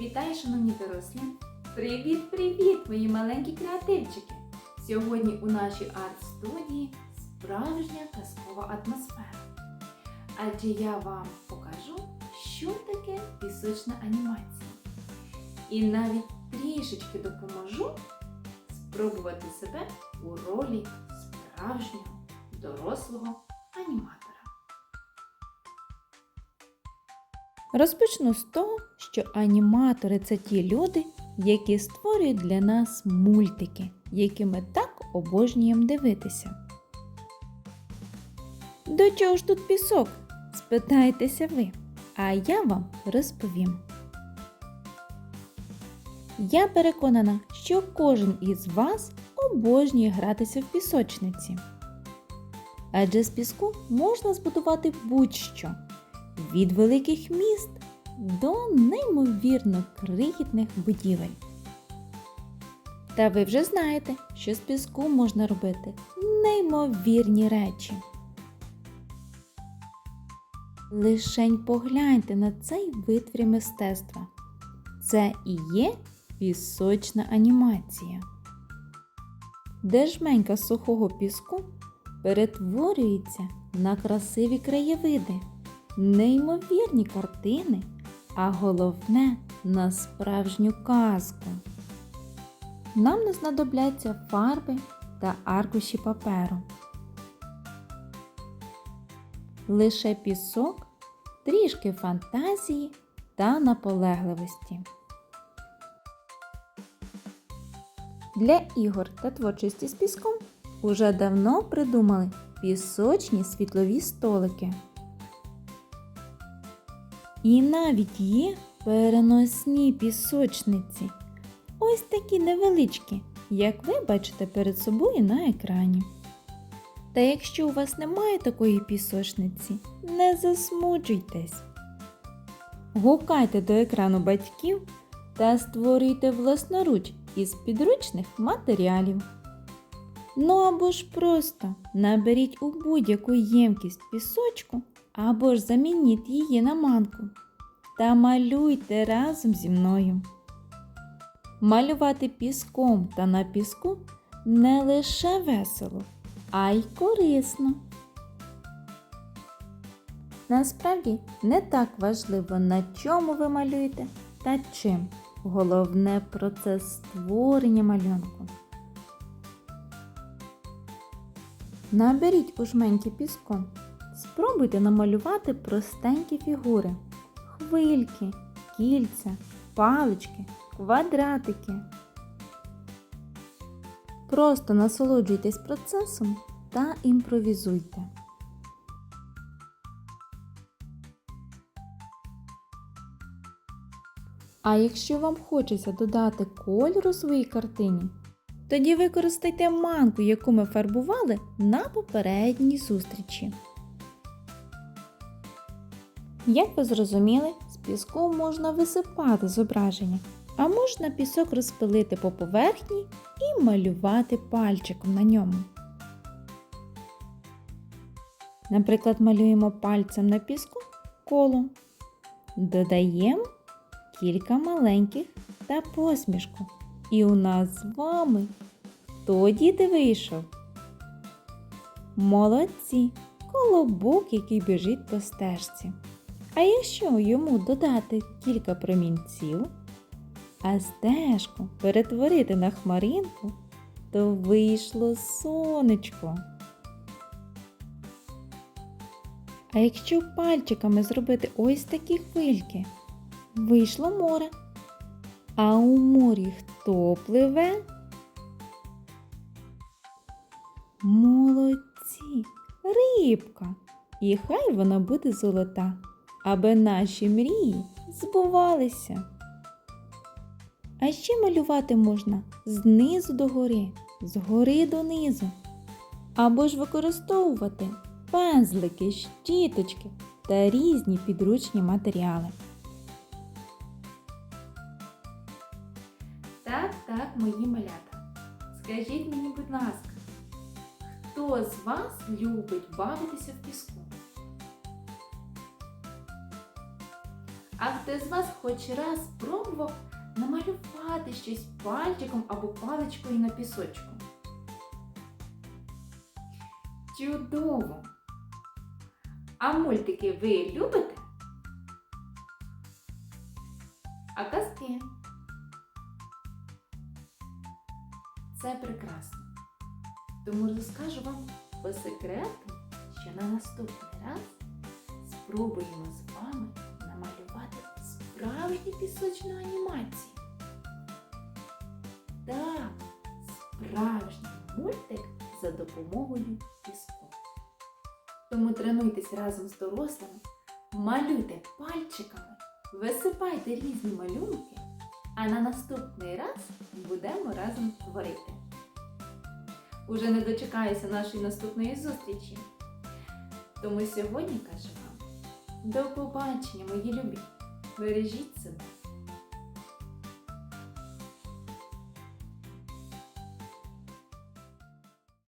Вітаю, шановні дорослі! Привіт-привіт, мої маленькі креативчики! Сьогодні у нашій арт-студії справжня казкова атмосфера. Адже я вам покажу, що таке пісочна анімація. І навіть трішечки допоможу спробувати себе у ролі справжнього дорослого аніматора. Розпочну з того, що аніматори це ті люди, які створюють для нас мультики, які ми так обожнюємо дивитися. До чого ж тут пісок? спитаєтеся ви, а я вам розповім. Я переконана, що кожен із вас обожнює гратися в пісочниці. Адже з піску можна збудувати будь-що від великих міст до неймовірно крихітних будівель. Та ви вже знаєте, що з піску можна робити неймовірні речі. Лишень погляньте на цей витвір мистецтва. Це і є пісочна анімація, де жменька сухого піску перетворюється на красиві краєвиди неймовірні картини, а головне на справжню казку. Нам не знадобляться фарби та аркуші паперу. Лише пісок, трішки фантазії та наполегливості. Для ігор та творчості з піском уже давно придумали пісочні світлові столики. І навіть є переносні пісочниці. Ось такі невеличкі, як ви бачите перед собою на екрані. Та якщо у вас немає такої пісочниці, не засмучуйтесь. Гукайте до екрану батьків та створюйте власноруч із підручних матеріалів. Ну або ж просто наберіть у будь-яку ємкість пісочку або ж замініть її на манку та малюйте разом зі мною. Малювати піском та на піску не лише весело, а й корисно. Насправді не так важливо, на чому ви малюєте та чим. Головне процес створення малюнку. Наберіть у жменьки піску. Спробуйте намалювати простенькі фігури, хвильки, кільця, палички, квадратики. Просто насолоджуйтесь процесом та імпровізуйте. А якщо вам хочеться додати кольору своїй картині, тоді використайте манку, яку ми фарбували на попередній зустрічі. Як ви зрозуміли, з піску можна висипати зображення, а можна пісок розпилити по поверхні і малювати пальчиком на ньому. Наприклад, малюємо пальцем на піску коло, додаємо кілька маленьких та посмішку. І у нас з вами хто діти вийшов? Молодці! Колобок, який біжить по стежці. А якщо йому додати кілька промінців, а стежку перетворити на хмаринку, то вийшло сонечко. А якщо пальчиками зробити ось такі хвильки, вийшло море. А у морі хто пливе? Молодці, рибка. І хай вона буде золота, аби наші мрії збувалися. А ще малювати можна знизу до гори, згори донизу. Або ж використовувати пензлики, щіточки та різні підручні матеріали. Так, так, мої малята. Скажіть мені, будь ласка, хто з вас любить бавитися в піску? А хто з вас хоч раз спробував намалювати щось пальчиком або паличкою на пісочку? Чудово! А мультики ви любите? А казки? Це прекрасно. Тому розкажу вам по секрету, що на наступний раз спробуємо з вами справжню пісочну анімацію. Так, справжній мультик за допомогою піску. Тому тренуйтесь разом з дорослими, малюйте пальчиками, висипайте різні малюнки, а на наступний раз будемо разом творити. Уже не дочекаюся нашої наступної зустрічі. Тому сьогодні кажу вам до побачення, мої любі. Бережіть себе.